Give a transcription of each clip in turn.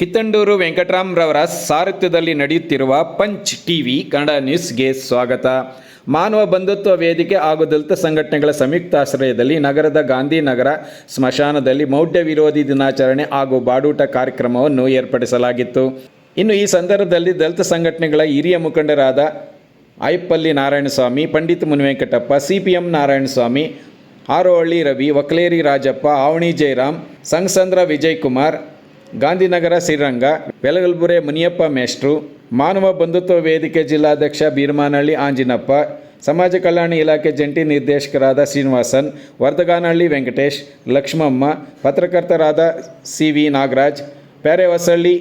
ಕಿತ್ತಂಡೂರು ವೆಂಕಟರಾಮ್ರವರ ಸಾರಥ್ಯದಲ್ಲಿ ನಡೆಯುತ್ತಿರುವ punch TV Kannada ನ್ಯೂಸ್ಗೆ ಸ್ವಾಗತ. ಮಾನವ ಬಂಧುತ್ವ ವೇದಿಕೆ ಹಾಗೂ ದಲಿತ ಸಂಘಟನೆಗಳ ಸಂಯುಕ್ತಾಶ್ರಯದಲ್ಲಿ ನಗರದ ಗಾಂಧಿನಗರ ಸ್ಮಶಾನದಲ್ಲಿ ಮೌಢ್ಯ ವಿರೋಧಿ ದಿನಾಚರಣೆ ಹಾಗೂ ಬಾಡೂಟ ಕಾರ್ಯಕ್ರಮವನ್ನು ಏರ್ಪಡಿಸಲಾಗಿತ್ತು. ಇನ್ನು ಈ ಸಂದರ್ಭದಲ್ಲಿ ದಲಿತ ಸಂಘಟನೆಗಳ ಹಿರಿಯ ಮುಖಂಡರಾದ Ayappalli Narayanaswamy, Pandit Munivenkatappa C P M Narayanaswamy Arohalli Ravi Vakleri Rajappa, Avani Jayaram, Sangasandra Vijay Kumar Gandhinagar, Sriranga Belagalbure Muniyappa ಮೇಷ್ಟ್ರು, ಮಾನವ ಬಂಧುತ್ವ ವೇದಿಕೆ ಜಿಲ್ಲಾಧ್ಯಕ್ಷ ಬೀರ್ಮಾನಹಳ್ಳಿ ಆಂಜಿನಪ್ಪ, ಸಮಾಜ ಕಲ್ಯಾಣ ಇಲಾಖೆ ಜಂಟಿ ನಿರ್ದೇಶಕರಾದ ಶ್ರೀನಿವಾಸನ್ ವರ್ದಗಾನಹಳ್ಳಿ ವೆಂಕಟೇಶ್, ಲಕ್ಷ್ಮಮ್ಮ, ಪತ್ರಕರ್ತರಾದ ಸಿ ವಿ ನಾಗರಾಜ್ ಪ್ಯಾರೆವಸಳ್ಳಿ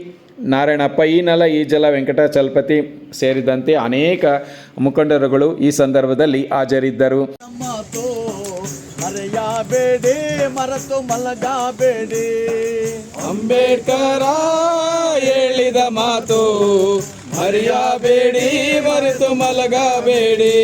ನಾರಾಯಣಪ್ಪ, ಈ ನೆಲ, ಈ ಜಲ ವೆಂಕಟಾಚಲಪತಿ ಸೇರಿದಂತೆ ಅನೇಕ ಮುಖಂಡರುಗಳು ಈ ಸಂದರ್ಭದಲ್ಲಿ ಹಾಜರಿದ್ದರು. ಮರೆಯಬೇಡಿ ಮರೆತು ಮಲಗಬೇಡಿ ಅಂಬೇಡ್ಕರ ಹೇಳಿದ ಮಾತು ಮರೆಯಬೇಡಿ ಮರೆತು ಮಲಗಬೇಡಿ.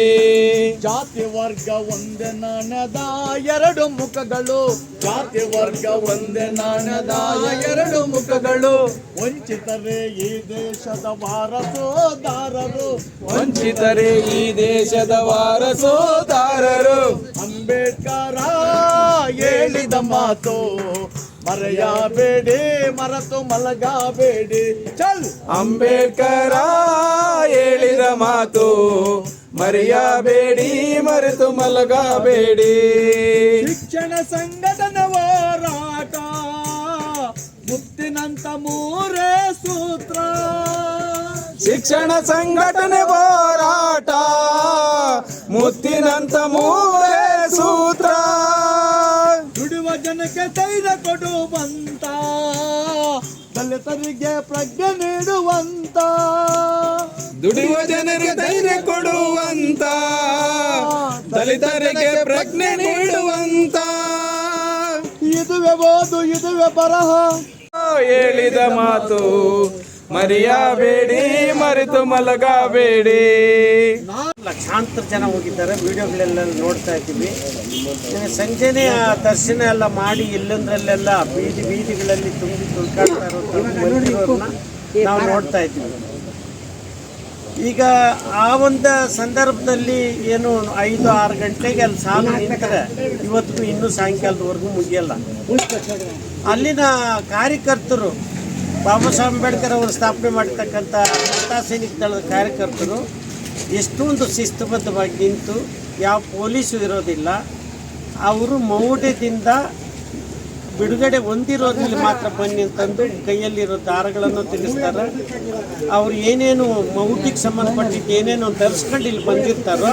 ಜಾತಿ ವರ್ಗ ಒಂದೇ ನಾಣದ ಎರಡು ಮುಖಗಳು. ಜಾತಿ ವರ್ಗ ಒಂದೇ ನಾಣದ ಎರಡು ಮುಖಗಳು. ವಂಚಿತರೇ ಈ ದೇಶದ ವಾರಸೋದಾರರು. ವಂಚಿತರೇ ಈ ದೇಶದ ವಾರಸೋದಾರರು. ಅಂಬೇಡ್ಕರ ಹೇಳಿದ ಮಾತು ಮರೆಯಬೇಡಿ ಮರತು ಮಲಗಬೇಡಿ ಚಲ್! ಅಂಬೇಡ್ಕರ ಹೇಳಿದ ಮಾತು ಮರೆಯಬೇಡಿ ಮರೆತು ಮಲಗಬೇಡಿ ಶಿಕ್ಷಣ ಸಂಘಟನ ಹೋರಾಟ ಮುತ್ತಿನಂತ ಮೂರೇ ಸೂತ್ರ. ಶಿಕ್ಷಣ ಸಂಘಟನೆ ಹೋರಾಟ ಮುತ್ತಿನಂತ ಮೂರೇ ಸೂತ್ರ. ಧೈರ್ಯ ಕೊಡುವಂತ ದಲಿತರಿಗೆ ಪ್ರಜ್ಞೆ ನೀಡುವಂತ. ದುಡಿಯುವ ಜನರಿಗೆ ಧೈರ್ಯ ಕೊಡುವಂತ. ದಲಿತರಿಗೆ ಪ್ರಜ್ಞೆ ನೀಡುವಂತ. ಇದುವೆ ಓದು ಇದುವೆ ಬರಹ. ಹೇಳಿದ ಮಾತು ಮರೆಯಬೇಡಿ ಮರೆತು ಮಲಗಬೇಡಿ. ಲಕ್ಷಾಂತರ ಜನ ಹೋಗಿದ್ದಾರೆ. ವಿಡಿಯೋಗಳೆಲ್ಲ ನೋಡ್ತಾ ಇದ್ದೀವಿ. ಸಂಜೆನೇ ಆ ದರ್ಶನ ಎಲ್ಲ ಮಾಡಿ ಎಲ್ಲಂದ್ರಲ್ಲೆಲ್ಲ ಬೀದಿ ಬೀದಿಗಳಲ್ಲಿ ತುಂಬಿ ತುಳ್ಕಾಡ್ತಾ ಇರೋದನ್ನ ನಾವು ನೋಡ್ತಾ ಇದ್ದೀವಿ. ಈಗ ಆ ಒಂದು ಸಂದರ್ಭದಲ್ಲಿ ಏನು ಐದು ಆರು ಗಂಟೆಗೆ ಅಲ್ಲಿ ಸಾಲು ನಿಂತರೆ, ಇವತ್ತಿಗೂ ಇನ್ನೂ ಸಾಯಂಕಾಲದವರೆಗೂ ಮುಗಿಯಲ್ಲ. ಅಲ್ಲಿನ ಕಾರ್ಯಕರ್ತರು ಬಾಬಾ ಸಾಹೇಬ್ ಅಂಬೇಡ್ಕರ್ ಅವರು ಸ್ಥಾಪನೆ ಮಾಡಿರ್ತಕ್ಕಂಥ ಸೈನಿಕ ದಳದ ಕಾರ್ಯಕರ್ತರು ಎಷ್ಟೊಂದು ಶಿಸ್ತುಬದ್ಧವಾಗಿ ನಿಂತು ಯಾವ ಪೊಲೀಸು ಇರೋದಿಲ್ಲ, ಅವರು ಮೌಢ್ಯದಿಂದ ಬಿಡುಗಡೆ ಹೊಂದಿರೋದ್ರಲ್ಲಿ ಮಾತ್ರ ಬನ್ನಿ ಅಂತಂದು ಕೈಯಲ್ಲಿರೋ ದಾರಗಳನ್ನು ತಿಳಿಸ್ತಾರೆ. ಅವ್ರು ಏನೇನು ಮೌಢ್ಯಕ್ಕೆ ಸಂಬಂಧಪಟ್ಟಿದ್ದು ಏನೇನು ಧರಿಸ್ಕೊಂಡು ಇಲ್ಲಿ ಬಂದಿರ್ತಾರೋ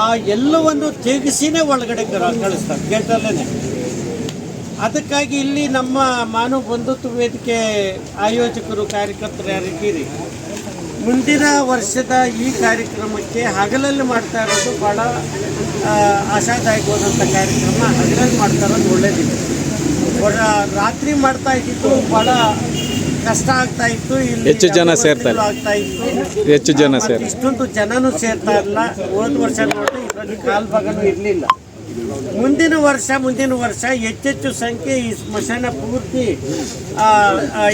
ಆ ಎಲ್ಲವನ್ನು ತೆಗೆಸಿನೇ ಒಳಗಡೆ ಕಳಿಸ್ತಾರೆ ಗೇಟಲ್ಲೇ ಅದಕ್ಕಾಗಿ ಇಲ್ಲಿ ನಮ್ಮ ಮಾನವ ಬಂಧುತ್ವ ವೇದಿಕೆ ಆಯೋಜಕರು, ಕಾರ್ಯಕರ್ತರು ಯಾರಿದ್ದೀರಿ ಮುಂದಿನ ವರ್ಷದ ಈ ಕಾರ್ಯಕ್ರಮಕ್ಕೆ ಹಗಲಲ್ಲಿ ಮಾಡ್ತಾ ಇರೋದು ಭಾಳ ಆ, ಆಶಾದಾಯಕವಾದಂಥ ಕಾರ್ಯಕ್ರಮ. ಹಗಲಲ್ಲಿ ಮಾಡ್ತಾ ಇರೋದು ಒಳ್ಳೇದಿದೆ. ಬಹಳ ರಾತ್ರಿ ಮಾಡ್ತಾ ಇದ್ದಿದ್ದು ಭಾಳ ಕಷ್ಟ ಆಗ್ತಾ ಇತ್ತು. ಇಲ್ಲಿ ಹೆಚ್ಚು ಜನ ಸೇರ್ತಾ ಸೇರ್ತಾರೆ. ಆಗ್ತಾ ಇತ್ತು. ಹೆಚ್ಚು ಜನ ಸೇರ್ ಇಷ್ಟೊಂದು ಜನನೂ ಸೇರ್ತಾ ಇಲ್ಲ ಹೋದ ವರ್ಷ ನೋಡಿದ್ರೆ ಇದರಲ್ಲಿ ಕಾಲ್ ಭಾಗನೂ ಇರಲಿಲ್ಲ. ಮುಂದಿನ ವರ್ಷ ಮುಂದಿನ ವರ್ಷ ಹೆಚ್ಚೆಚ್ಚು ಸಂಖ್ಯೆ ಈ ಸ್ಮಶಾನ ಪೂರ್ತಿ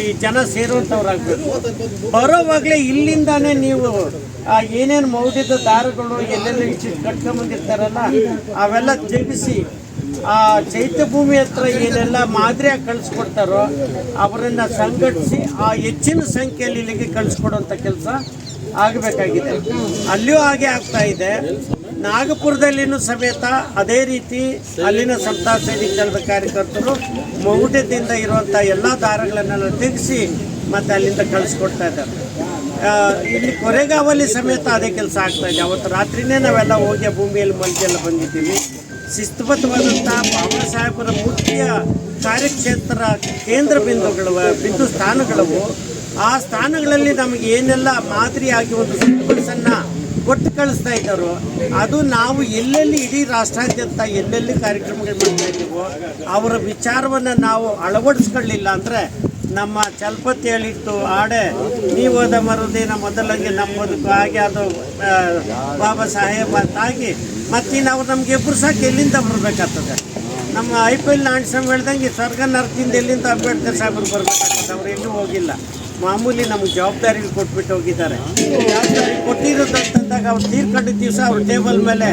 ಈ ಜನ ಸೇರುವಂಥವ್ರಾಗಬೇಕು ಬರೋವಾಗಲೇ ಇಲ್ಲಿಂದಾನೇ ನೀವು ಏನೇನು ಮೌಢ್ಯದ ದಾರಗಳು, ಎಲ್ಲೆಲ್ಲ ಇಷ್ಟು ಕಟ್ಕೊಂಬಂದಿರ್ತಾರಲ್ಲ, ಅವೆಲ್ಲ ತೆಗೆಸಿ ಆ ಚೈತ್ಯ ಭೂಮಿ ಹತ್ರ ಏನೆಲ್ಲ ಮಾದರಿಯಾಗಿ ಕಳಿಸ್ಕೊಡ್ತಾರೋ, ಅವರನ್ನು ಸಂಘಟಿಸಿ, ಆ ಹೆಚ್ಚಿನ ಸಂಖ್ಯೆಯಲ್ಲಿ ಇಲ್ಲಿಗೆ ಕಳಿಸ್ಕೊಡುವಂಥ ಕೆಲಸ ಆಗಬೇಕಾಗಿದೆ. ಅಲ್ಲಿಯೂ ಹಾಗೆ ಆಗ್ತಾ ಇದೆ. ನಾಗಪುರದಲ್ಲಿನೂ ಸಮೇತ ಅದೇ ರೀತಿ ಅಲ್ಲಿನ ಸಂತಾ ಸೈನಿಕ ದಳದ ಕಾರ್ಯಕರ್ತರು ಮೌಢ್ಯದಿಂದ ಇರುವಂಥ ಎಲ್ಲ ದಾರಗಳನ್ನೆಲ್ಲ ತೆಗೆಸಿ ಮತ್ತು ಅಲ್ಲಿಂದ ಕಳಿಸ್ಕೊಡ್ತಾ ಇದ್ದಾರೆ. ಇಲ್ಲಿ ಕೊರೆಗಾವಲ್ಲಿ ಸಮೇತ ಅದೇ ಕೆಲಸ ಆಗ್ತಾ ಇದೆ. ಅವತ್ತು ರಾತ್ರಿನೇ ನಾವೆಲ್ಲ ಹೋಗಿ ಭೂಮಿಯಲ್ಲಿ ಮಲ್ಗೆಲ್ಲ ಬಂದಿದ್ದೀವಿ. ಶಿಸ್ತುಬದ್ಧವಾದಂಥ ಬಾಬಾ ಸಾಹೇಬರ ಮುಖ್ಯ ಕಾರ್ಯಕ್ಷೇತ್ರ ಕೇಂದ್ರ ಬಿಂದುಗಳು, ಬಿಂದು ಸ್ಥಾನಗಳವು, ಆ ಸ್ಥಾನಗಳಲ್ಲಿ ನಮಗೆ ಏನೆಲ್ಲ ಮಾದರಿಯಾಗಿ ಒಂದು ಕೊಟ್ಟು ಕಳಿಸ್ತಾ ಇದ್ದರು ಅದು ನಾವು ಎಲ್ಲೆಲ್ಲಿ ಇಡೀ ರಾಷ್ಟ್ರಾದ್ಯಂತ ಎಲ್ಲೆಲ್ಲಿ ಕಾರ್ಯಕ್ರಮಗಳು ಮಾಡ್ತಾ ಇದ್ದೀವೋ, ಅವರ ವಿಚಾರವನ್ನು ನಾವು ಅಳವಡಿಸ್ಕೊಳ್ಳಿಲ್ಲ ಅಂದರೆ ನಮ್ಮ ಚಲಪತಿ ಹೇಳಿತ್ತು ಆಡೆ ನೀವೋದ ಮರುದಿನ ಮೊದಲಂಗೆ ನಮ್ಮ ಹಾಗೆ ಅದು ಬಾಬಾ ಸಾಹೇಬ್ ಅಂತಾಗಿ ಮತ್ತಿನ್ನು ಅವ್ರು ನಮ್ಗೆ ಎಬ್ಬರ್ಸಕ್ಕೆ ಎಲ್ಲಿಂದ ಬರಬೇಕಾಗ್ತದೆ? ನಮ್ಮ ಐ ಪಿ ಎಲ್ ನಾಣ್ಸ್ವಾಮಿ ಹೇಳ್ದಂಗೆ ಸ್ವರ್ಗ ನರಕದಿಂದ ಎಲ್ಲಿಂದ ಅಂಬೇಡ್ಕರ್ ಸಾಹೇಬರು ಬರ್ಬೇಕಾಗ್ತದೆ? ಅವ್ರು ಎಲ್ಲೂ ಹೋಗಿ ಆಗಿಲ್ಲ ಮಾಮೂಲಿ ನಮ್ಗೆ ಜವಾಬ್ದಾರಿ ಕೊಟ್ಬಿಟ್ಟು ಹೋಗಿದ್ದಾರೆ. ಜವಾಬ್ದಾರಿ ಕೊಟ್ಟಿರೋದಂತಂದಾಗ ಅವ್ರು ತೀರ್ಕೊಂಡು ದಿವಸ ಅವ್ರ ಟೇಬಲ್ ಮೇಲೆ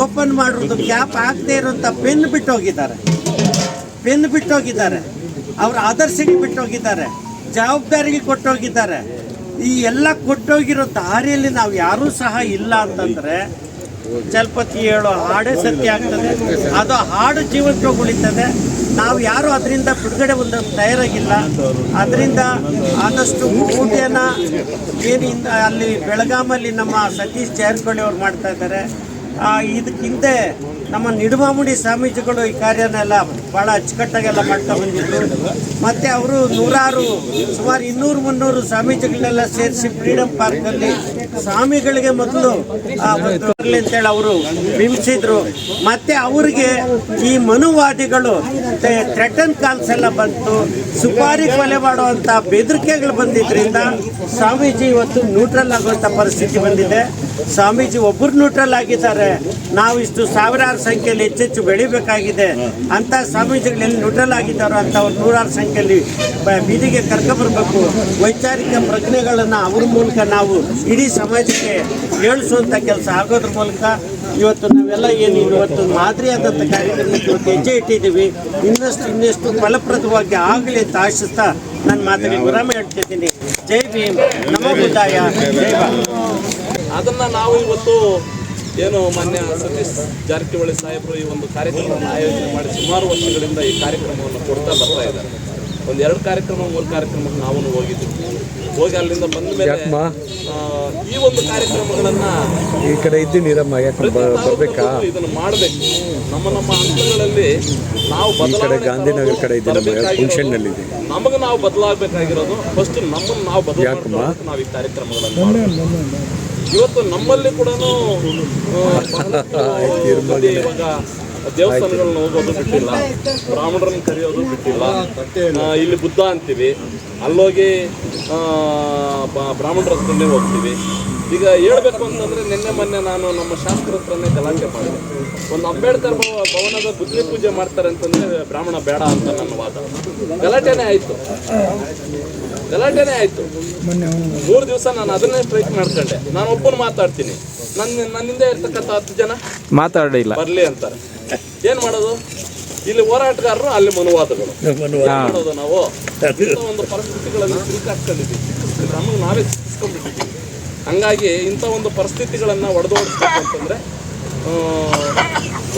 ಓಪನ್ ಮಾಡಿರೋದು ಕ್ಯಾಪ್ ಆಗದೆ ಇರೋಂಥ ಪೆನ್ ಬಿಟ್ಟು ಹೋಗಿದ್ದಾರೆ. ಪೆನ್ ಬಿಟ್ಟು ಹೋಗಿದ್ದಾರೆ. ಅವ್ರ ಆದರ್ಶಕ್ಕೆ ಬಿಟ್ಟು ಹೋಗಿದ್ದಾರೆ. ಜವಾಬ್ದಾರಿಗೆ ಕೊಟ್ಟೋಗಿದ್ದಾರೆ. ಈ ಎಲ್ಲ ಕೊಟ್ಟೋಗಿರೋ ದಾರಿಯಲ್ಲಿ ನಾವು ಯಾರೂ ಸಹ ಇಲ್ಲ ಅಂತಂದರೆ ಚಲ್ಪತಿ ಹೇಳೋ ಹಾಡೇ ಸತ್ಯ ಆಗ್ತದೆ. ಅದು ಹಾಡು ಜೀವಕ್ಕೆ ಉಳಿತದೆ ನಾವು ಯಾರು ಅದರಿಂದ ಬಿಡುಗಡೆ ಒಂದು ತಯಾರಾಗಿಲ್ಲ. ಅದರಿಂದ ಆದಷ್ಟು ಊಟನ ಏನಿಂದ ಅಲ್ಲಿ ಬೆಳಗಾಮಲ್ಲಿ ನಮ್ಮ ಸತೀಶ್ ಜಾರಕಿಹೊಳಿ ಅವ್ರು ಮಾಡ್ತಾ ಇದ್ದಾರೆ. ಇದಕ್ಕಿಂತ ನಮ್ಮ ನಿಡುಮಾಮುಡಿ ಸ್ವಾಮೀಜಿಗಳು ಈ ಕಾರ್ಯನೆಲ್ಲ ಭಾಳ ಅಚ್ಚುಕಟ್ಟಾಗೆಲ್ಲ ಮಾಡ್ತಾ ಬಂದಿದ್ರು. ಮತ್ತು ಅವರು ನೂರಾರು, ಸುಮಾರು ಇನ್ನೂರು, ಮುನ್ನೂರು ಸ್ವಾಮೀಜಿಗಳನ್ನೆಲ್ಲ ಸೇರಿಸಿ ಫ್ರೀಡಮ್ ಪಾರ್ಕಲ್ಲಿ ಸ್ವಾಮಿಗಳಿಗೆ ಮೊದಲು ಅಂತೇಳಿ ಅವರು ಬಿಂಬಿಸಿದ್ರು. ಮತ್ತು ಅವರಿಗೆ ಈ ಮನುವಾದಿಗಳು ಥ್ರೆಟನ್ ಕಾಲ್ಸ್ ಎಲ್ಲ ಬಂತು. ಸುಪಾರಿ ಕೊಲೆ ಮಾಡುವಂಥ ಬೆದರಿಕೆಗಳು ಬಂದಿದ್ದರಿಂದ ಸ್ವಾಮೀಜಿ ಇವತ್ತು ನ್ಯೂಟ್ರಲ್ ಆಗುವಂಥ ಪರಿಸ್ಥಿತಿ ಬಂದಿದೆ. ಸ್ವಾಮೀಜಿ ಒಬ್ಬರು ನ್ಯೂಟ್ರಲ್ ಆಗಿದ್ದಾರೆ. ನಾವು ಇಷ್ಟು ಸಾವಿರಾರು ಸಂಖ್ಯೆಯಲ್ಲಿ ಹೆಚ್ಚೆಚ್ಚು ಬೆಳಿಬೇಕಾಗಿದೆ ಅಂತ ಸ್ವಾಮೀಜಿಗಳು ಎಲ್ಲಿ ನ್ಯೂಟ್ರಲ್ ಆಗಿದ್ದಾರೋ ಅಂತ ಅವ್ರು ನೂರಾರು ಸಂಖ್ಯೆಯಲ್ಲಿ ಬೀದಿಗೆ ಕರ್ಕೊಬರ್ಬೇಕು ವೈಚಾರಿಕ ಪ್ರಜ್ಞೆಗಳನ್ನು ಅವ್ರ ಮೂಲಕ ನಾವು ಇಡೀ ಸಮಾಜಕ್ಕೆ ಹೇಳಿಸುವಂಥ ಕೆಲಸ ಆಗೋದ್ರ ಮೂಲಕ ಇವತ್ತು ನಾವೆಲ್ಲ ಏನು ಇವತ್ತು ಮಾದರಿಯಾದಂಥ ಕಾರ್ಯಕ್ರಮಕ್ಕೆ ಇವತ್ತು ಹೆಜ್ಜೆ ಇಟ್ಟಿದ್ದೀವಿ. ಇನ್ನಷ್ಟು ಇನ್ನಷ್ಟು ಫಲಪ್ರದವಾಗಿ ಆಗಲಿ ಅಂತ ಆಶಿಸ್ತಾ ನನ್ನ ಮಾತಿಗೆ ವಿರಾಮ ಹೇಳ್ತಿದ್ದೀನಿ. ಜೈ ಭೀಮ್. ನಮೋ ಬುದ್ಧಾಯ ಜೈ ಬಾ ಅದನ್ನ ನಾವು ಇವತ್ತು ಏನು ಮಾನ್ಯ ಸತೀಶ್ ಜಾರಕಿಹೊಳಿ ಸಾಹೇಬರು ಈ ಒಂದು ಕಾರ್ಯಕ್ರಮವನ್ನು ಆಯೋಜನೆ ಮಾಡಿ ಸುಮಾರು ವರ್ಷಗಳಿಂದ ಈ ಕಾರ್ಯಕ್ರಮವನ್ನು ಕೊಡ್ತಾ ಬರ್ತಾ ಇದ್ದಾರೆ. ಒಂದು ಎರಡು ಕಾರ್ಯಕ್ರಮ ಮೂರು ಕಾರ್ಯಕ್ರಮಕ್ಕೆ ನಾವು ಹೋಗಿದ್ವಿ ಹೋಗಿ ಅಲ್ಲಿಂದ ಬಂದ ಮೇಲೆ ಈ ಒಂದು ಕಾರ್ಯಕ್ರಮಗಳನ್ನ ಈ ಕಡೆ ಇದ್ದೀನಿ ನೀರಮ್ಮ ಯಾಕೆ ಪ್ರತಿ ತಾಲೂಕು ಬಂದು ಇದನ್ನು ಮಾಡಬೇಕು. ನಮ್ಮ ನಮ್ಮ ಹಂತಗಳಲ್ಲಿ ನಾವು ಬದಲಾವಣೆ ಗಾಂಧಿನಗರ ಕಡೆ ಫಂಕ್ಷನ್ನಲ್ಲಿದೆ. ನಮಗೆ ನಾವು ಬದಲಾಗಬೇಕಾಗಿರೋದು. ಫಸ್ಟ್ ನಮ್ಮನ್ನು ನಾವು ಬದಲಾಗ ನಾವು ಈ ಕಾರ್ಯಕ್ರಮಗಳನ್ನು. ಇವತ್ತು ನಮ್ಮಲ್ಲಿ ಕೂಡ ಇವಾಗ ದೇವಸ್ಥಾನಗಳನ್ನ ಹೋಗೋದು ಬಿಟ್ಟಿಲ್ಲ. ಬ್ರಾಹ್ಮಣರನ್ನ ಕರೆಯೋದು ಬಿಟ್ಟಿಲ್ಲ. ಇಲ್ಲಿ ಬುದ್ಧ ಅಂತೀವಿ. ಅಲ್ಲೋಗಿ ಬ್ರಾಹ್ಮಣರ ಹತ್ರನೇ ಹೋಗ್ತೀವಿ. ಈಗ ಹೇಳ್ಬೇಕು ಅಂತಂದ್ರೆ ನಿನ್ನೆ ಮೊನ್ನೆ ನಾನು ನಮ್ಮ ಶಾಸ್ತ್ರ ಹತ್ರನೇ ಗಲಾಟೆ ಮಾಡಿದೆ. ಒಂದು ಅಂಬೇಡ್ಕರ್ ಭವ- ಭವನದ ಬುದ್ಧಿ ಪೂಜೆ ಮಾಡ್ತಾರೆ ಅಂತಂದ್ರೆ ಬ್ರಾಹ್ಮಣ ಬೇಡ ಅಂತ ನನ್ನ ವಾದ. ಗಲಾಟೆನೇ ಆಯ್ತು. ಗಲಾಟೆನೇ ಆಯ್ತು. ಮೂರು ದಿವಸ ನಾನು ಅದನ್ನೇ ಸ್ಟ್ರೈಕ್ ಮಾಡ್ಕೊಂಡೆ. ನಾನು ಒಬ್ಬನು ಮಾತಾಡ್ತೀನಿ. ನನ್ನ ನನ್ನಿಂದ ಇರ್ತಕ್ಕಂಥ ಹತ್ತು ಜನ ಮಾತಾಡಿಲ್ಲ ಬರ್ಲಿ ಅಂತಾರೆ. ಏನ್ ಮಾಡೋದು? ಇಲ್ಲಿ ಹೋರಾಟಗಾರರು ಅಲ್ಲಿ ಮನುವಾದಗಳು. ಮಾಡೋದು ನಾವು? ಒಂದು ಪರಿಸ್ಥಿತಿಗಳನ್ನು ಸಿಲುಕಾಕೊಂಡಿದ್ದೀವಿ ನಮಗೆ ನಾವೇ ಸಿಕ್ಕಿಸ್ಕೊಂಡ್ಬಿಟ್ಟಿದ್ದೀವಿ ಹಂಗಾಗಿ ಇಂಥ ಒಂದು ಪರಿಸ್ಥಿತಿಗಳನ್ನು ಒಡೆದೋಡಿಸ್ಬೇಕು ಅಂತಂದರೆ ಆ,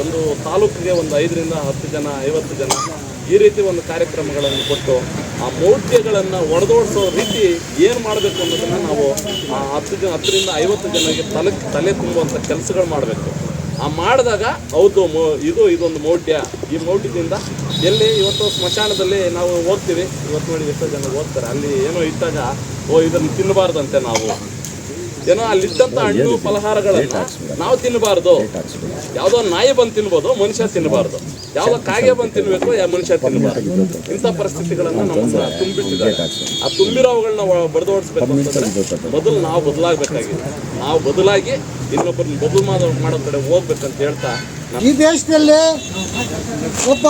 ಒಂದು ತಾಲೂಕಿಗೆ ಒಂದು ಐದರಿಂದ ಹತ್ತು ಜನ ಐವತ್ತು ಜನ ಈ ರೀತಿ ಒಂದು ಕಾರ್ಯಕ್ರಮಗಳನ್ನು ಕೊಟ್ಟು ಆ ಮೌಢ್ಯಗಳನ್ನು ಒಡೆದೋಡಿಸೋ ರೀತಿ ಏನು ಮಾಡಬೇಕು ಅನ್ನೋದನ್ನು ನಾವು ಆ ಹತ್ತು ಜನ ಹತ್ತರಿಂದ ಐವತ್ತು ಜನಕ್ಕೆ ತಲೆ ತಲೆ ತುಂಬುವಂಥ ಕೆಲಸಗಳು ಮಾಡಬೇಕು. ಆ ಮಾಡಿದಾಗ ಹೌದು ಇದು ಇದೊಂದು ಮೌಢ್ಯ. ಈ ಮೌಢ್ಯದಿಂದ ಎಲ್ಲಿ ಇವತ್ತು ಸ್ಮಶಾನದಲ್ಲಿ ನಾವು ಹೋಗ್ತೀವಿ ಇವತ್ತು ನೋಡಿ ಎಷ್ಟೋ ಜನ ಹೋಗ್ತಾರೆ ಅಲ್ಲಿ ಏನೋ ಇದ್ದಾಗ ಓ ಇದನ್ನು ತಿನ್ನಬಾರ್ದಂತೆ ನಾವು. ಏನೋ ಅಲ್ಲಿದ್ದಂಥ ಹಣ್ಣು ಫಲಹಾರಗಳನ್ನ ನಾವು ತಿನ್ನಬಾರ್ದು. ಯಾವುದೋ ನಾಯಿ ಬಂದು ತಿನ್ಬೋದು ಮನುಷ್ಯ ತಿನ್ನಬಾರ್ದು ಯಾವುದೋ ಕಾಗೆ ಬಂದು ತಿನ್ಬೇಕು ಯಾವ ಮನುಷ್ಯ ತಿನ್ನಬಾರ್ದು ಇಂಥ ಪರಿಸ್ಥಿತಿಗಳನ್ನು ನಮ್ಮನ್ನ ತುಂಬಿಟ್ಟಿದ್ದಾರೆ. ಆ ತುಂಬಿರೋವುಗಳನ್ನ ಬಡದೋಡಿಸ್ಬೇಕು ಅಂತಂದ್ರೆ ಮೊದಲು ನಾವು ಬದಲಾಗಬೇಕಾಗಿದೆ. ನಾವು ಬದಲಾಗಿ ಇನ್ನೊಬ್ಬರನ್ನ ಬದಲು ಮಾಡೋ ಮಾಡೋ ಕಡೆ ಹೋಗ್ಬೇಕಂತ ಹೇಳ್ತಾ ಈ ದೇಶದಲ್ಲಿ ಒಬ್ಬ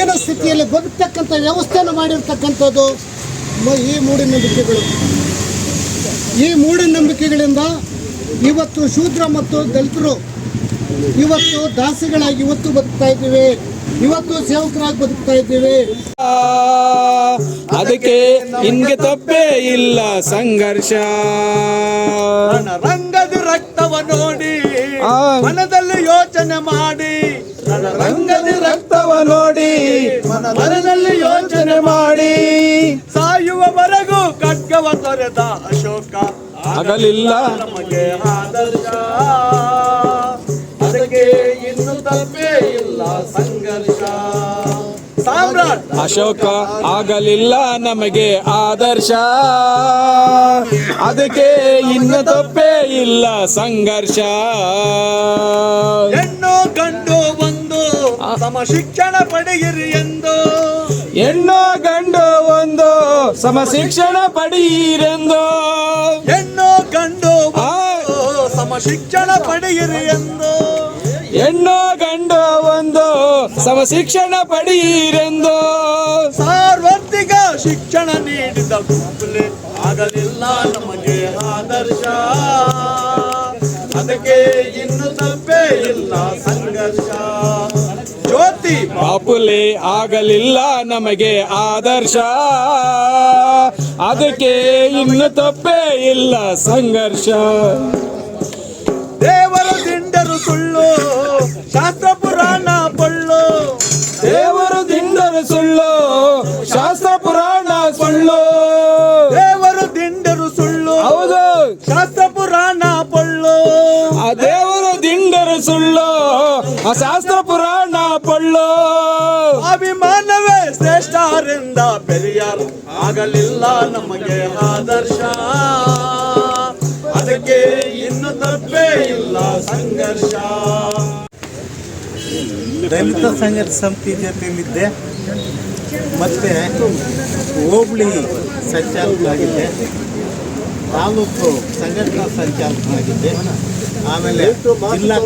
ಏನೋ ಸ್ಥಿತಿಯಲ್ಲಿ ಬದುಕ್ತಕ್ಕಂಥ ವ್ಯವಸ್ಥೆಯನ್ನು ಮಾಡಿರ್ತಕ್ಕಂಥದ್ದು ಈ ಈ ಮೂಢನಂಬಿಕೆಗಳು ಈ ಮೂಢನಂಬಿಕೆಗಳಿಂದ ಇವತ್ತು ಶೂದ್ರ ಮತ್ತು ದಲಿತರು ಇವತ್ತು ದಾಸಿಗಳಾಗಿ ಇವತ್ತು ಬದುಕ್ತಾ ಇದ್ದೀವಿ ಇವತ್ತು ಸೇವಕರಾಗಿ ಬದುಕ್ತಾ ಇದ್ದೀವಿ. ಅದಕ್ಕೆ ಹಿಂಗೆ ತಪ್ಪೇ ಇಲ್ಲ ಸಂಘರ್ಷ. ರಂಗದ ರಕ್ತವ ನೋಡಿ ಮನದಲ್ಲಿ ಯೋಚನೆ ಮಾಡಿ ರಂಗದ ರಕ್ತವ ನೋಡಿ ಮನದಲ್ಲಿ ಯೋಚನೆ ಮಾಡಿ ಸಾಯುವವರೆಗೂ ಖಡ್ಗವ ತೊರೆದ ಅಶೋಕ. ಆಗಲಿಲ್ಲ ನಮಗೆ ಆದರ್ಶ. ಅದಕ್ಕೆ ಇನ್ನು ತಪ್ಪೇ ಇಲ್ಲ ಸಂಘರ್ಷ. ಅಶೋಕ ಆಗಲಿಲ್ಲ ನಮಗೆ ಆದರ್ಶ. ಅದಕ್ಕೆ ಇನ್ನ ತಪ್ಪೇ ಇಲ್ಲ ಸಂಘರ್ಷ. ಹೆಣ್ಣು ಗಂಡು ಒಂದು ಸಮ ಶಿಕ್ಷಣ ಪಡೆಯಿರಿ ಎಂದು. ಹೆಣ್ಣು ಗಂಡು ಒಂದು ಸಮ ಶಿಕ್ಷಣ ಪಡೆಯಿರೆಂದು. ಹೆಣ್ಣು ಗಂಡು ಸಮ ಶಿಕ್ಷಣ ಪಡೆಯಿರಿ ಎಂದು. ಹೆಣ್ಣು ಗಂಡು ಸಮ ಶಿಕ್ಷಣ ಪಡೆಯಿರೆಂದು ಸಾರ್ವತ್ರಿಕ ಶಿಕ್ಷಣ ನೀಡಿದ ಕೂಡಲೇ ಆಗಲಿಲ್ಲ ನಮಗೆ ಆದರ್ಶ. ಅದಕ್ಕೆ ಇನ್ನು ತಪ್ಪೇ ಇಲ್ಲ ಸಂಘರ್ಷ. ಜ್ಯೋತಿ ಬಾಪುಲೆ ಆಗಲಿಲ್ಲ ನಮಗೆ ಆದರ್ಶ. ಅದಕ್ಕೆ ಇನ್ನು ತಪ್ಪೇ ಇಲ್ಲ ಸಂಘರ್ಷ. ದೇವರು ದಿಂಡರು ಸುಳ್ಳು ಶಾಸ್ತ್ರ ಶ್ರೇಷ್ಠರಿಂದ ಪೆರಿಯಾರ್ ಆಗಲಿಲ್ಲ ನಮಗೆ ಆದರ್ಶ. ಅದಕ್ಕೆ ಇನ್ನು ತಪ್ಪೇ ಇಲ್ಲ ಸಂಘರ್ಷ. ದಲಿತ ಸಂಘರ್ಷ ಸಮಿತಿ ಜೊತೆಯಲ್ಲಿದ್ದೆ. ಮತ್ತು ಹೋಬಳಿ ಸಂಚಾಲಕನಾಗಿದ್ದೆ. ತಾಲೂಕು ಸಂಘಟನಾ ಸಂಚಾಲಕನಾಗಿದ್ದೆ. ಆಮೇಲೆ ಜಿಲ್ಲಾ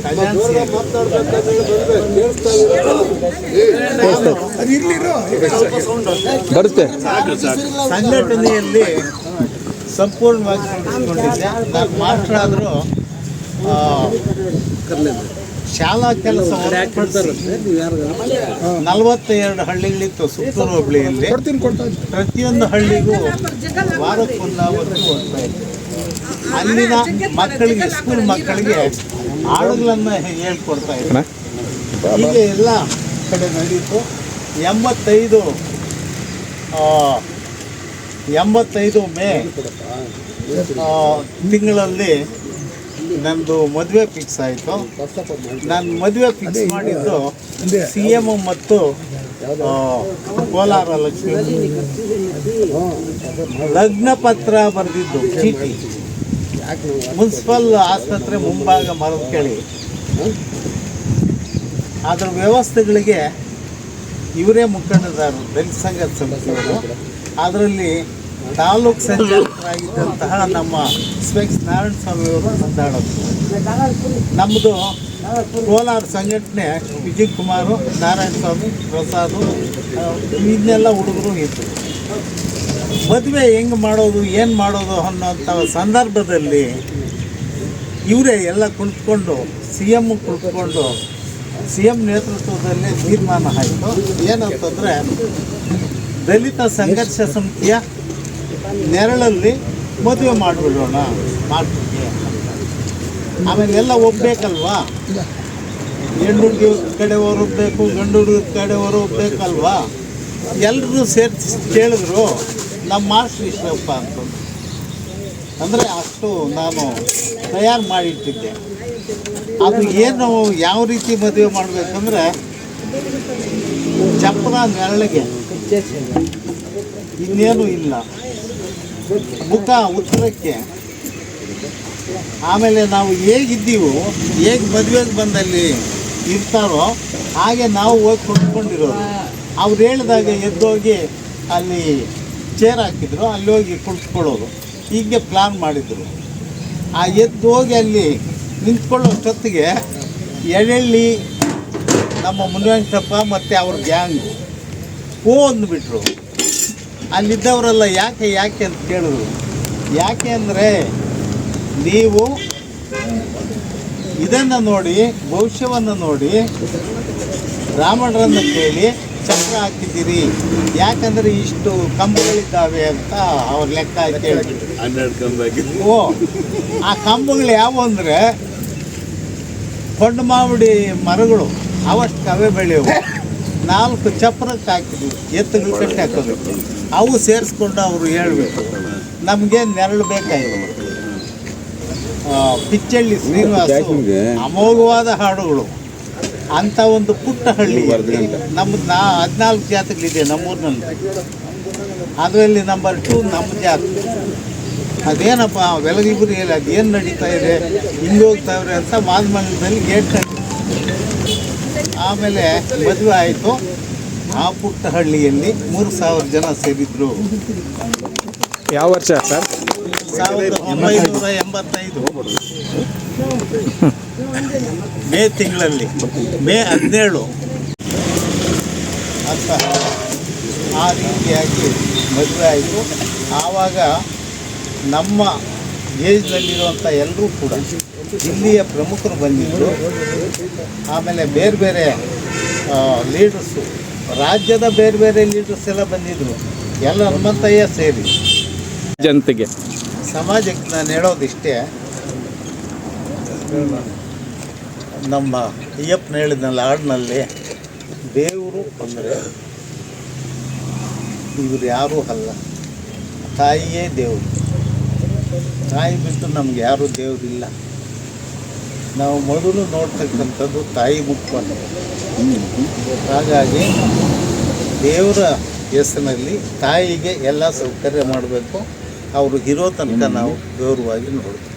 ಬರುತ್ತೆ. ಸಂಘಟನೆಯಲ್ಲಿ ಸಂಪೂರ್ಣವಾಗಿ ನಾನು ಮಾಸ್ಟರ್ ಆದರೂ ಶಾಲಾ ಕೆಲಸ ನಲವತ್ತೆರಡು ಹಳ್ಳಿಗಳಿತ್ತು ಸುತ್ತೂರು ಹೋಬಳಿಯಲ್ಲಿ. ಪ್ರತಿಯೊಂದು ಹಳ್ಳಿಗೂ ವಾರಕ್ಕೊಂದಾವತ್ತು ಹೋಗ್ತಾ ಇದ್ದೆ. ಅಲ್ಲಿನ ಮಕ್ಕಳಿಗೆ ಸ್ಕೂಲ್ ಮಕ್ಕಳಿಗೆ ಹಾಡುಗಳನ್ನು ಹೇಳ್ಕೊಡ್ತಾ ಇದ್ದಾರೆ. ಈಗ ಎಲ್ಲ ಕಡೆ ನಡೀತು. ಎಂಬತ್ತೈದು ಆ, ಎಂಬತ್ತೈದು ಮೇ ಆ, ತಿಂಗಳಲ್ಲಿ ನಂದು ಮದುವೆ ಫಿಕ್ಸ್ ಆಯಿತು. ನಾನು ಮದುವೆ ಫಿಕ್ಸ್ ಮಾಡಿದ್ದು ಸಿ ಎಂ ಮತ್ತು ಆ, ಕೋಲಾರ ಲಕ್ಷ್ಮಿ. ಲಗ್ನ ಪತ್ರ ಬರೆದಿದ್ದು ಚೀಟಿ. ಮುನ್ಸಿಪಲ್ ಆಸ್ಪತ್ರೆ ಮುಂಭಾಗ ಮರದ ಕೇಳಿ. ಅದರ ವ್ಯವಸ್ಥೆಗಳಿಗೆ ಇವರೇ ಮುಖಂಡದಾರರು ದಲಿತ ಸಂಘದ ಸಮಿತಿಯವರು ಅದರಲ್ಲಿ ತಾಲೂಕು ಸಂಚಾಲಕರಾಗಿದ್ದಂತಹ ನಮ್ಮ ಸ್ಪೆಕ್ಸ್ ನಾರಾಯಣ ಸ್ವಾಮಿಯವರು ಮಾತಾಡೋದು. ನಮ್ಮದು ಕೋಲಾರ ಸಂಘಟನೆ ವಿಜಯ್ ಕುಮಾರು, ನಾರಾಯಣ ಸ್ವಾಮಿ, ಪ್ರಸಾದ್ ಇದನ್ನೆಲ್ಲ ಹುಡುಗರು ಇದ್ದರು ಮದುವೆ ಹೆಂಗೆ ಮಾಡೋದು, ಏನು ಮಾಡೋದು ಅನ್ನೋಂಥ ಸಂದರ್ಭದಲ್ಲಿ ಇವರೇ ಎಲ್ಲ ಕುಳಿತುಕೊಂಡು ಸಿ ಎಂ ಕುಳಿತುಕೊಂಡು ಸಿ ಎಂ ನೇತೃತ್ವದಲ್ಲಿ ತೀರ್ಮಾನ ಆಯಿತು. ಏನಂತಂದರೆ, ದಲಿತ ಸಂಘರ್ಷ ಸಮಿತಿಯ ನೆರಳಲ್ಲಿ ಮದುವೆ ಮಾಡಿಬಿಡೋಣ, ಮಾಡ್ತೀವಿ ಆಮೇಲೆ ಎಲ್ಲ ಒಪ್ಪಬೇಕಲ್ವಾ ಹೆಣ್ಣು ಹುಡುಗಿ ಕಡೆಯವರು ಒಪ್ಪಬೇಕು ಗಂಡು ಹುಡುಗರ ಕಡೆಯವರು ಒಪ್ಪಬೇಕಲ್ವಾ ಎಲ್ಲರೂ ಸೇರಿಸಿ ಕೇಳಿದ್ರು. ನಮ್ಮ ಮಾಸ್ಟ್ರು ಇಷ್ಟಪ್ಪ ಅಂತಂದು ಅಂದರೆ ಅಷ್ಟು ನಾನು ತಯಾರು ಮಾಡಿಟ್ಟಿದ್ದೆ. ಅದು ಏನು ಯಾವ ರೀತಿ ಮದುವೆ ಮಾಡಬೇಕಂದ್ರೆ ಚಪ್ಪನ ನೆರಳಿಗೆ. ಇನ್ನೇನು ಇಲ್ಲ. ಮುಖ ಉತ್ತರಕ್ಕೆ. ಆಮೇಲೆ ನಾವು ಹೇಗಿದ್ದೀವೋ, ಹೇಗೆ ಮದುವೆಗೆ ಬಂದಲ್ಲಿ ಇರ್ತಾರೋ, ಹಾಗೆ ನಾವು ಹೋಗಿ ಕುತ್ಕೊಂಡಿರೋದು ಅವ್ರು ಹೇಳಿದಾಗ ಎದ್ದೋಗಿ ಅಲ್ಲಿ ಚೇರ್ ಹಾಕಿದ್ರು ಅಲ್ಲಿ ಹೋಗಿ ಕುಳಿತುಕೊಳ್ಳೋದು ಹೀಗೆ ಪ್ಲಾನ್ ಮಾಡಿದರು. ಆ ಎದ್ದು ಹೋಗಿ ಅಲ್ಲಿ ನಿಂತ್ಕೊಳ್ಳೋಷ್ಟೊತ್ತಿಗೆ ಎಳೆಳ್ಳಿ, ನಮ್ಮ ಮುನಿವೆಂಕಟಪ್ಪ ಮತ್ತು ಅವ್ರ ಗ್ಯಾಂಗ್ ಹೋ ಅಂದ್ಬಿಟ್ರು ಅಲ್ಲಿದ್ದವರೆಲ್ಲ ಯಾಕೆ ಯಾಕೆ ಅಂತ ಕೇಳಿದ್ರು. ಯಾಕೆ ಅಂದರೆ ನೀವು ಇದನ್ನು ನೋಡಿ, ಭವಿಷ್ಯವನ್ನು ನೋಡಿ ಬ್ರಾಹ್ಮಣರನ್ನು ಕೇಳಿ ಚಕ್ರ ಹಾಕಿದ್ದೀರಿ. ಯಾಕಂದರೆ ಇಷ್ಟು ಕಂಬಗಳಿದ್ದಾವೆ ಅಂತ ಅವ್ರ ಲೆಕ್ಕ ಹಾಕಿ ಹೇಳ್ಬಿಟ್ರು ಹನ್ನೆರಡು ಕಂಬ ಓ ಆ ಕಂಬಗಳು ಯಾವ ಅಂದರೆ ಕೊಂಡ ಮಾವಿಡಿ ಮರಗಳು ಅವಷ್ಟು ಕವೆ ಬೆಳೆಯವು. ನಾಲ್ಕು ಚಪ್ರಕ್ಕೆ ಹಾಕಿದ್ವಿ ಎತ್ತುಗಳು ಕಟ್ಟಿ ಹಾಕೋದು ಅವು ಸೇರಿಸ್ಕೊಂಡು ಅವರು ಹೇಳ್ಬೇಕು ನಮಗೆ ನೆರಳು ಬೇಕಾಗಿತ್ತು ಆ, ಪಿಚ್ಚಳ್ಳಿ ಶ್ರೀನಿವಾಸ ಅಮೋಘವಾದ ಹಾಡುಗಳು. ಅಂಥ ಒಂದು ಪುಟ್ಟ ಹಳ್ಳಿ. ನಮ್ಮದು ನಾ ಹದಿನಾಲ್ಕು ಜಾತಿಗಳಿದೆ ನಮ್ಮೂರಿನಲ್ಲಿ. ಅದರಲ್ಲಿ ನಂಬರ್ ಟು ನಮ್ಮ ಜಾತಿ ಅದೇನಪ್ಪ ಬೆಳಗಿಬರಿ ಹೇಳಿ ಅದೇನು ನಡೀತಾ ಇದೆ ಹಿಂಗೆ ಹೋಗ್ತಾವ್ರೆ ಅಂತ ಮಾದಮಂಗಲದಲ್ಲಿ ಗೇಟ್ ಕಟ್ಟಿ. ಆಮೇಲೆ ಮದುವೆ ಆಯಿತು. ಆ ಪುಟ್ಟ ಹಳ್ಳಿಯಲ್ಲಿ ಮೂರು ಸಾವಿರ ಜನ ಸೇರಿದ್ರು. ಯಾವ ವರ್ಷ ಸರ್? ಸಾವಿರದ ಒಂಬೈನೂರ ಎಂಬತ್ತೈದು. ಮೇ ತಿಂಗಳಲ್ಲಿ, ಮೇ ಹದಿನೇಳು. ಅಂತ ಆ ರೀತಿಯಾಗಿ ಮದುವೆ ಆಯಿತು. ಆವಾಗ ನಮ್ಮ ಏಜ್ನಲ್ಲಿರುವಂಥ ಎಲ್ಲರೂ ಕೂಡ ಇಲ್ಲಿಯ ಪ್ರಮುಖರು ಬಂದಿದ್ದರು ಆಮೇಲೆ ಬೇರೆ ಬೇರೆ ಲೀಡರ್ಸು ರಾಜ್ಯದ ಬೇರೆ ಬೇರೆ ಲೀಡರ್ಸ್ ಎಲ್ಲ ಬಂದಿದ್ದರು ಎಲ್ಲ ಹನುಮಂತಯ್ಯ ಸೇರಿ. ಜನತೆಗೆ. ಸಮಾಜಕ್ಕೆ ನಾನು ಹೇಳೋದಿಷ್ಟೇ ನಮ್ಮ ಅಯ್ಯಪ್ಪನ ಹೇಳಿದ್ನಲ್ಲ ಹಾಡಿನಲ್ಲಿ ದೇವರು ಅಂದರೆ ಇವರು ಯಾರೂ ಅಲ್ಲ. ತಾಯಿಯೇ ದೇವರು. ತಾಯಿ ಬಿಟ್ಟು ನಮ್ಗೆ ಯಾರೂ ದೇವರಿಲ್ಲ ನಾವು ಮೊದಲು ನೋಡ್ತಕ್ಕಂಥದ್ದು ತಾಯಿ ಮುಖವನ್ನು ಹಾಗಾಗಿ ದೇವರ ಹೆಸರಿನಲ್ಲಿ ತಾಯಿಗೆ ಎಲ್ಲ ಸೌಕರ್ಯ ಮಾಡಬೇಕು. ಅವರು ಇರೋ ತನಕ ನಾವು ಗೌರವವಾಗಿ ನೋಡ್ತೀವಿ.